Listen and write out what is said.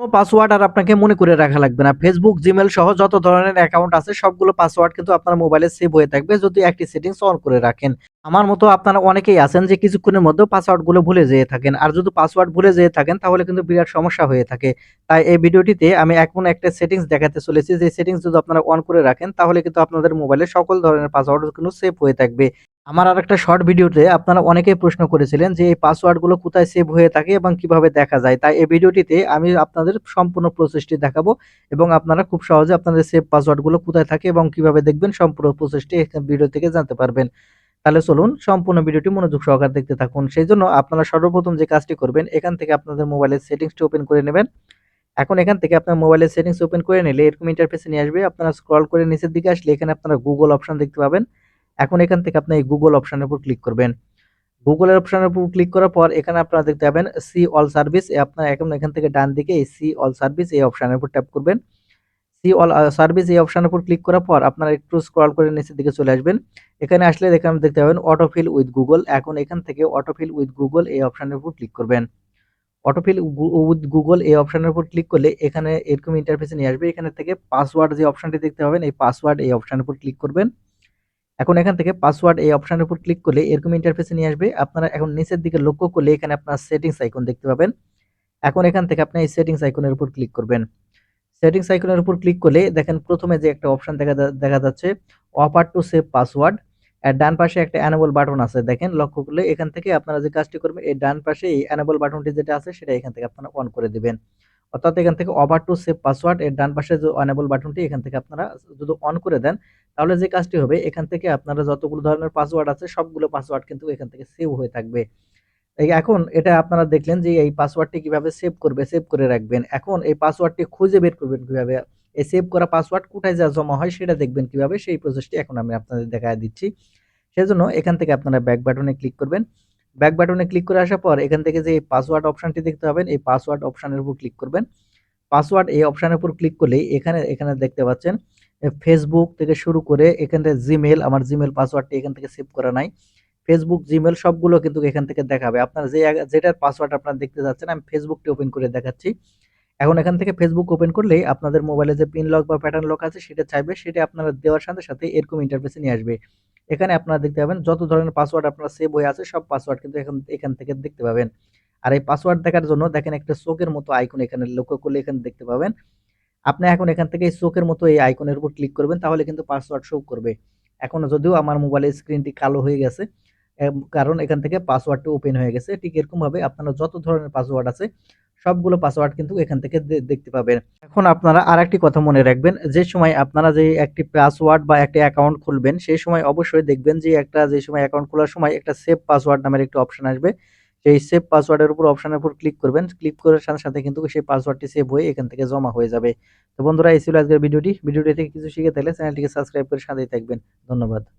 কোনো পাসওয়ার্ড আর আপনাকে মনে করে রাখা লাগবে না। ফেসবুক জিমেল সহ যত ধরনের অ্যাকাউন্ট আছে, সবগুলো পাসওয়ার্ড কিন্তু আপনার মোবাইলে সেভ হয়ে থাকবে যদি একটি সেটিংস অন করে রাখেন। আমার মতো আপনারা অনেকেই আছেন যে কিছুক্ষণের মধ্যে পাসওয়ার্ডগুলো ভুলে যেয়ে থাকেন। আর যদি পাসওয়ার্ড ভুলে যেয়ে থাকেন, তাহলে কিন্তু বিরাট সমস্যা হয়ে থাকে। তাই এই ভিডিওটিতে আমি এখন একটা সেটিংস দেখাতে চলেছি। যে সেটিংস যদি আপনারা অন করে রাখেন, তাহলে কিন্তু আপনাদের মোবাইলে সকল ধরনের পাসওয়ার্ড কিন্তু সেভ হয়ে থাকবে। আমার আর একটা শর্ট ভিডিওতে আপনারা অনেকেই প্রশ্ন করেছিলেন যে এই পাসওয়ার্ডগুলো কোথায় সেভ হয়ে থাকে এবং কীভাবে দেখা যায়। তাই এই ভিডিওটিতে আমি আপনাদের সম্পূর্ণ প্রসেসটি দেখাবো এবং আপনারা খুব সহজে আপনাদের সেভ পাসওয়ার্ডগুলো কোথায় থাকে এবং কীভাবে দেখবেন সম্পূর্ণ প্রসেসটি ভিডিও থেকে জানতে পারবেন। তাহলে চলুন সম্পূর্ণ ভিডিওটি মনোযোগ সহকারে দেখতে থাকুন। সেই জন্য আপনারা সর্বপ্রথম যে কাজটি করবেন, এখান থেকে আপনাদের মোবাইলের সেটিংসটি ওপেন করে নেবেন। এখন এখান থেকে আপনার মোবাইলের সেটিংস ওপেন করে নিলে এরকম ইন্টারফেসে নিয়ে আসবে। আপনারা স্ক্রল করে নিচের দিকে আসলে এখানে আপনারা গুগল অপশন দেখতে পাবেন। এখন এখান থেকে আপনি এই গুগল অপশনের উপর ক্লিক করবেন। গুগলের অপশনের উপর ক্লিক করার পর এখানে আপনারা দেখতে পাবেন সি অল সার্ভিস আপনার এখন এখান থেকে ডান দিকে এই সি অল সার্ভিস এই অপশনের উপর ট্যাপ করবেন। সি অল সার্ভিস এই অপশনের উপর ক্লিক করার পর আপনারা একটু স্ক্রল করে নিচের দিকে চলে আসবেন। এখানে আসলে এখানে দেখতে পাবেন অটোফিল উইথ গুগল এখন এখান থেকে অটোফিল উইথ গুগল এই অপশানের উপর ক্লিক করবেন। অটোফিল উইথ গুগল এই অপশনের উপর ক্লিক করলে এখানে এরকম ইন্টারফেসে নিয়ে আসবে। এখানে থেকে পাসওয়ার্ড যে অপশনটি দেখতে পাবেন, এই পাসওয়ার্ড এই অপশনের উপর ক্লিক করবেন। এখন এখান থেকে পাসওয়ার্ড এই অপশনের উপর ক্লিক করলে এরকম ইন্টারফেসে নিয়ে আসবে। আপনারা এখন নিচের দিকে লক্ষ্য করলে এখানে আপনার সেটিংস আইকন দেখতে পাবেন। এখন এখান থেকে আপনি এই সেটিংস আইকনের উপর ক্লিক করবেন। সেটিংস আইকনের উপর ক্লিক করলে দেখেন প্রথমে যে একটা অপশন দেখা দেখা যাচ্ছে অফার টু সেভ পাসওয়ার্ড আর ডান পাশে একটা অ্যানেবল বাটন আছে, দেখেন লক্ষ্য করলে এখান থেকে আপনারা যে কাজটি করবেন, এই ডান পাশে এই অ্যানেবল বাটনটি যেটা আছে সেটা এখান থেকে আপনারা অন করে দিবেন। অর্থাৎ এখান থেকে ওভার টু সেভ পাসওয়ার্ড এর ডান পাশে যে অনেবল বাটনটি এখান থেকে আপনারা যদি অন করে দেন তাহলে যে কাজটি হবে, এখান থেকে আপনারা যতগুলো ধরনের পাসওয়ার্ড আছে, সবগুলো পাসওয়ার্ড কিন্তু এখান থেকে সেভ হয়ে থাকবে। এখন এটা আপনারা দেখলেন যে এই পাসওয়ার্ডটি কীভাবে সেভ করবে সেভ করে রাখবেন। এখন এই পাসওয়ার্ডটি খুঁজে বের করবেন কীভাবে? এই সেভ করা পাসওয়ার্ড কোথায় যা জমা হয় সেটা দেখবেন কীভাবে? সেই প্রসেসটি এখন আমি আপনাদের দেখা দিচ্ছি। সেজন্য এখান থেকে আপনারা ব্যাক বাটনে ক্লিক করবেন। ব্যাক বাটনে ক্লিক করে আসার পর এখান থেকে যে পাসওয়ার্ড অপশানটি দেখতে পাবেন, এই পাসওয়ার্ড অপশানের উপর ক্লিক করবেন। পাসওয়ার্ড এই অপশানের উপর ক্লিক করলেই এখানে এখানে দেখতে পাচ্ছেন ফেসবুক থেকে শুরু করে এখানে জিমেল আমার জিমেল পাসওয়ার্ডটি এখান থেকে সেভ করা নাই। ফেসবুক জিমেল সবগুলো কিন্তু এখান থেকে দেখাবে। আপনার যে যেটার পাসওয়ার্ড আপনারা দেখতে যাচ্ছেন, আমি ফেসবুকটি ওপেন করে দেখাচ্ছি। এখন এখান থেকে ফেসবুক ওপেন করলেই আপনাদের মোবাইলে যে পিন লক বা প্যাটার্ন লক আছে, সেটা চাইবে, সেটা আপনারা দেওয়ার সাথে সাথে এরকম ইন্টারফেসে নিয়ে আসবে। এখানে আপনারা দেখতে পাবেন, যত ধরনের পাসওয়ার্ড আপনারা সেভ হয়ে আছে, সব পাসওয়ার্ড কিন্তু এখান এখান থেকে দেখতে পাবেন। আর এই পাসওয়ার্ড দেখার জন্য দেখেন একটা চোখের মতো আইকন এখানে লক্ষ্য করলে এখানে দেখতে পাবেন। আপনি এখন এখান থেকে চোখের মতো এই আইকনের উপর ক্লিক করবেন, তাহলে কিন্তু পাসওয়ার্ড শো করবে। এখন যদিও আমার মোবাইলের স্ক্রিনটি কালো হয়ে গেছে কারণ এখান থেকে পাসওয়ার্ডটি ওপেন হয়ে গেছে, ঠিক এরকমভাবে আপনারা যত ধরনের পাসওয়ার্ড আছে, সবগুলো পাসওয়ার্ড কিন্তু এখান থেকে দেখতে পাবেন। এখন আপনারা আর একটি কথা মনে রাখবেন, যে সময় আপনারা যে একটি পাসওয়ার্ড বা একটি অ্যাকাউন্ট খুলবেন, সেই সময় অবশ্যই দেখবেন যে একটা, যে সময় অ্যাকাউন্ট খোলার সময় একটা সেভ পাসওয়ার্ড নামের একটি অপশন আসবে। সেই সেভ পাসওয়ার্ডের উপর অপশানের উপর ক্লিক করবেন। ক্লিক করার সাথে সাথে কিন্তু সেই পাসওয়ার্ডটি সেভ হয়ে এখান থেকে জমা হয়ে যাবে। তো বন্ধুরা, এই ছিল আজকের ভিডিওটি। ভিডিওটি থেকে কিছু শিখে থাকলে চ্যানেলটিকে সাবস্ক্রাইব করে সাথেই থাকবেন। ধন্যবাদ।